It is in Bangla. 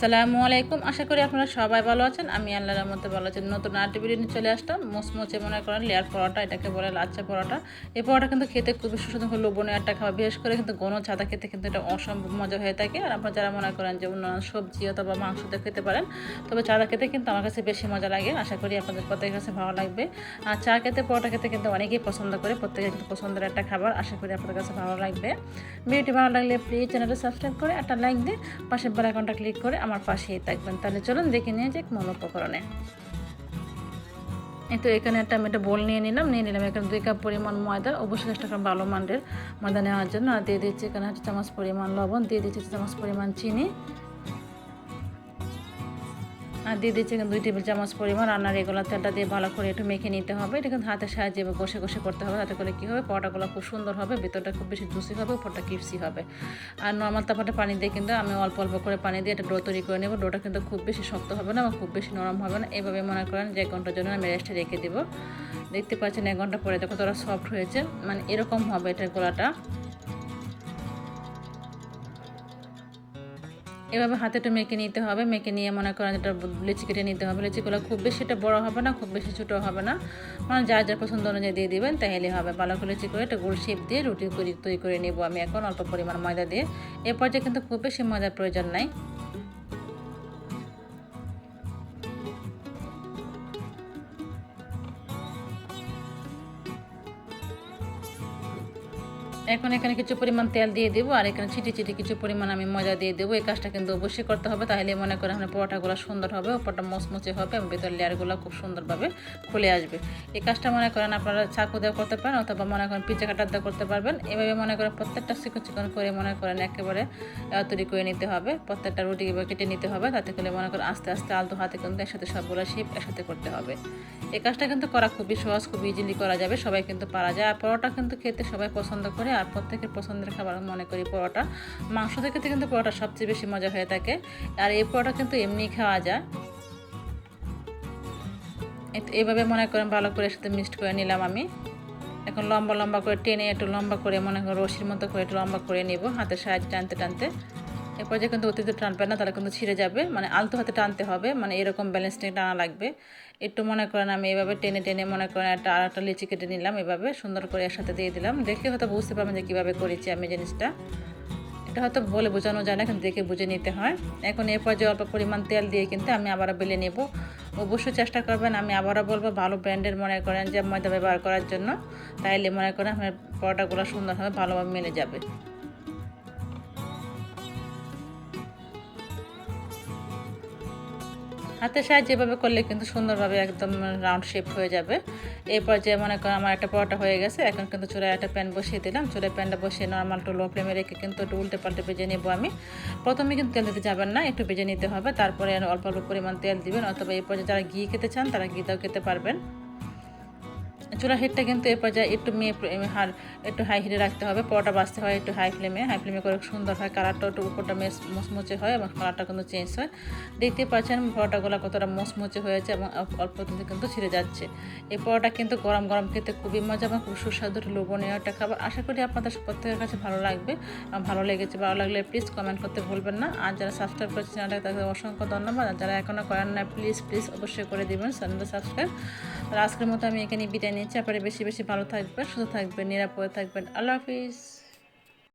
আসসালামু আলাইকুম। আশা করি আপনারা সবাই ভালো আছেন। আমি আল্লাহর মধ্যে ভালো আছেন নতুন আর্টি বিরিয়ানি চলে আসলাম। মোচমোচে মনে করেন লেয়ার পরোটা, এটাকে বলে লাচ্চা পরোটা। এই পরোটা কিন্তু খেতে খুবই সুস্বাদু লবণীয় একটা খাবার। বিশেষ করে কিন্তু গণ ছাদা খেতে কিন্তু এটা অসম্ভব মজা হয়ে থাকে। আর আপনারা যারা মনে করেন যে অন্য সবজি অথবা মাংস দিয়ে খেতে পারেন, তবে চাদা খেতে কিন্তু আমার কাছে বেশি মজা লাগে। আশা করি আপনাদের প্রত্যেকের কাছে ভালো লাগবে। আর চা খেতে, পরোটা খেতে কিন্তু অনেকেই পছন্দ করে। প্রত্যেকের কিন্তু পছন্দের একটা খাবার। আশা করি আপনাদের কাছে ভালো লাগবে। ভিডিওটি ভালো লাগলে প্লিজ চ্যানেলটা সাবস্ক্রাইব করে একটা লাইক দিয়ে পাশের বেল আইকনটা ক্লিক করে আমার পাশেই থাকবেন। তাহলে চলুন দেখে নিয়ে যাক উপকরণে। এই তো এখানে একটা আমি একটা বোল নিয়ে নিলাম নিয়ে নিলাম। এখানে দুই কাপ পরিমাণ ময়দা, অবশ্যই চেষ্টা করলাম ভালো মানের ময়দা নেওয়ার জন্য। আর দিয়ে দিচ্ছি এখানে হচ্ছে চামচ পরিমাণ লবণ, দিয়ে দিচ্ছি চামচ পরিমাণ চিনি। আর দিয়ে দিচ্ছি এখানে দুই টেবিল চামচ পরিমাণ রান্নার রেগুলার তেলটা দিয়ে ভালো করে একটু মেখে নিতে হবে। এটা কিন্তু হাতের সাহায্যে কষে কষে করতে হবে। তাতে করে কী হবে? পরোটাগুলো খুব সুন্দর হবে, ভিতরটা খুব বেশি জুসি হবে, উপরটা কিপসি হবে। আর নর্মাল তাপাটা পানি দিয়ে কিন্তু আমি অল্প অল্প করে পানি দিয়ে একটা ডো তৈরি করে নেব। ডোটা কিন্তু খুব বেশি শক্ত হবে না বা খুব বেশি নরম হবে না। এভাবে মনে করেন যে এক ঘণ্টার জন্য আমি রেস্টে রেখে দেবো। দেখতে পাচ্ছেন এক ঘণ্টা পরে তোরা সফট হয়েছে। মানে এরকম হবে এটার গোলাটা। এভাবে হাতে একটু মেখে নিতে হবে। মেখে নিয়ে মনে করেন যেটা লিচি কেটে নিতে হবে। লিচিগুলো খুব বেশি এটা বড়ো হবে না, খুব বেশি ছোটো হবে না। মানে যা যা পছন্দ অনুযায়ী দিয়ে দেবেন তাহলে হবে। ভালো করে লিচি করে একটা গোল শেপ দিয়ে রুটি তৈরি তৈরি করে নেব আমি এখন অল্প পরিমাণ ময়দা দিয়ে। এরপর যে কিন্তু খুব বেশি ময়দার প্রয়োজন নাই। এখন এখানে কিছু পরিমাণ তেল দিয়ে দেবো আর এখানে ছিটি ছিটি কিছু পরিমাণ আমি মজা দিয়ে দেবো। এই কাজটা কিন্তু অবশ্যই করতে হবে। তাহলে মনে করে আপনার পরোটাগুলো সুন্দর হবে ওপরটা মচমচে হবে এবং ভিতর লেয়ারগুলো খুব সুন্দরভাবে খুলে আসবে। এই কাজটা মনে করেন আপনারা চাকু দিয়ে করতে পারেন অথবা মনে করেন পিচা কাটার দিয়ে করতে পারবেন। এভাবে মনে করেন প্রত্যেকটা চিকন চিকন করে মনে করেন একেবারে তৈরি করে নিতে হবে। প্রত্যেকটা রুটি কেটে নিতে হবে। তাতে করে মনে করেন আস্তে আস্তে আলতো হাতে কিন্তু একসাথে সবগুলো শিপ একসাথে করতে হবে। এই কাজটা কিন্তু করা খুবই সহজ খুব ইজিলি করা যাবে। সবাই কিন্তু পারা যায়। আর পরোটা কিন্তু খেতে সবাই পছন্দ করে। আর প্রত্যেকের পছন্দের খাবার মনে করি পরোটা। মাংস থেকে কিন্তু পরোটা সবচেয়ে বেশি মজা হয়ে থাকে। আর এই পরোটা কিন্তু এমনি খাওয়া যায়। এভাবে মনে করেন ভালো করে সাথে মিক্সড করে নিলাম আমি। এখন লম্বা লম্বা করে টেনে একটু লম্বা করে মনে করো রশির মতো করে একটু লম্বা করে নিব হাতে সাহায্যে টানতে টানতে। এরপর যে কিন্তু অতিরিক্ত টানবে না, তাহলে কিন্তু ছিঁড়ে যাবে। মানে আলতো হাতে টানতে হবে মানে এরকম ব্যালেন্স নিয়ে টানা লাগবে। একটু মনে করেন আমি এভাবে টেনে টেনে মনে করেন একটা, আর একটা লিচি কেটে নিলাম এভাবে, সুন্দর করে একসাথে দিয়ে দিলাম। দেখে হয়তো বুঝতে পারবেন যে কীভাবে করেছি আমি জিনিসটা। এটা হয়তো বলে বোঝানো যায় না, কিন্তু দেখে বুঝে নিতে হয়। এখন এরপর যে অল্প পরিমাণ তেল দিয়ে কিন্তু আমি আবারও বেলে নেব। অবশ্যই চেষ্টা করবেন, আমি আবারও বলব, ভালো ব্র্যান্ডের মনে করেন যে ময়দা ব্যবহার করার জন্য, তাইলে মনে করেন আপনার পরোটাগুলো সুন্দরভাবে ভালোভাবে মেলে যাবে। হাতের সাহায্যে এভাবে করলে কিন্তু সুন্দরভাবে একদম রাউন্ড শেপ হয়ে যাবে। এরপর যে মনে করেন আমার একটা পরোটা হয়ে গেছে, এখন কিন্তু চূড়ায় একটা প্যান্ট বসিয়ে দিলাম। চূড়ায় প্যানটা বসিয়ে নর্মাল টু লো ফ্লেমে রেখে কিন্তু একটু উল্টে পাল্টে ভেজে নেব আমি। প্রথমে কিন্তু তেল দিতে যাবেন না, একটু ভেজে নিতে হবে। তারপরে অল্প অল্প পরিমাণ তেল দিবেন, অথবা এই পর্যায়ে যারা ঘি খেতে চান তারা ঘিটাও খেতে পারবেন। চুলা হিটটা কিন্তু এ পর্যায়ে একটু মেয়ে হার একটু হাই হিটে রাখতে হবে, পরোটা বাঁচতে হয় একটু হাই ফ্লেমে হাই ফ্লেমে করে সুন্দর হয় কালারটা একটু উপরটা মেস মচমচে হয় এবং কালারটা কিন্তু চেঞ্জ হয়। দেখতে পাচ্ছেন পরোটাগুলো কতটা মচমচে হয়েছে এবং অল্প কিন্তু ছিঁড়ে যাচ্ছে। এই পরোটা কিন্তু গরম গরম খেতে খুবই মজা এবং খুব সুস্বাদু লোভনীয় একটা খাবার। আশা করি আপনাদের প্রত্যেকের কাছে ভালো লাগবে। ভালো লেগেছে, ভালো লাগলে প্লিজ কমেন্ট করতে ভুলবেন না। আর যারা সাবস্ক্রাইব করেছে চ্যানেলটা, তাদের অসংখ্য ধন্যবাদ। আর যারা এখনও করেন না প্লিজ প্লিজ অবশ্যই করে দেবেন চ্যানেলটা সাবস্ক্রাইব আর আজকের মতো আমি এখানে বিদায় নিচ্ছি আপনারা বেশি বেশি ভালো থাকবেন সুস্থ থাকবেন নিরাপদে থাকবেন। আল্লাহ হাফিজ।